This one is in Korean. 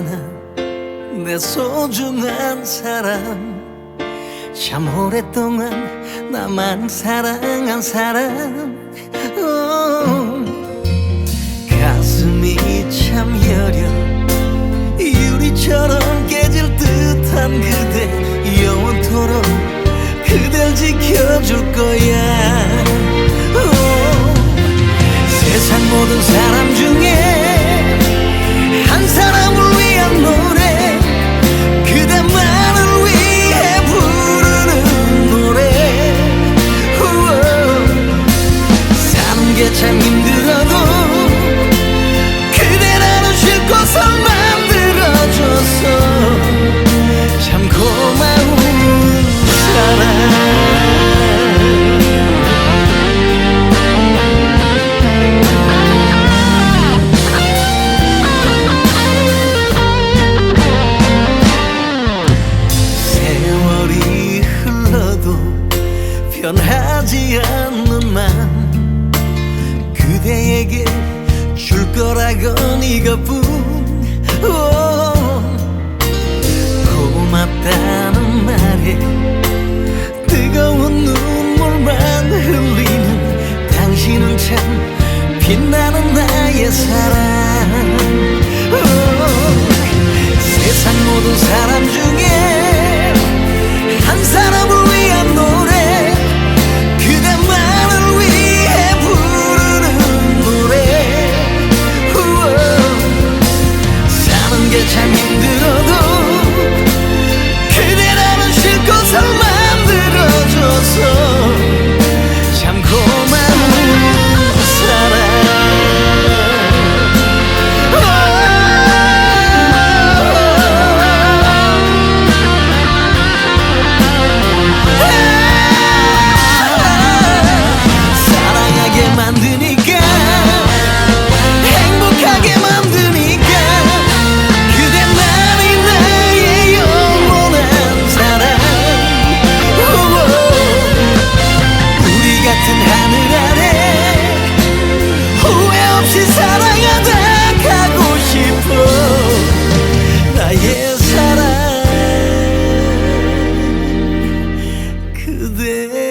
많아. 내 소중한 사람. 참 오랫동안 나만 사랑한 사람. 오, 가슴이 참 여려. 유리처럼 깨질 듯한 그대. 영원토록 그댈 지켜줄 거야. 오, 세상 모든 사람 중에 하지 않는 맘. 그대에게 줄 거라곤 이것뿐. 오, 고맙다는 말에 뜨거운 눈물만 흘리는 당신은 참 빛나는 나의 사랑. 오, 세상 모든 사람 중에 참 힘들어도 there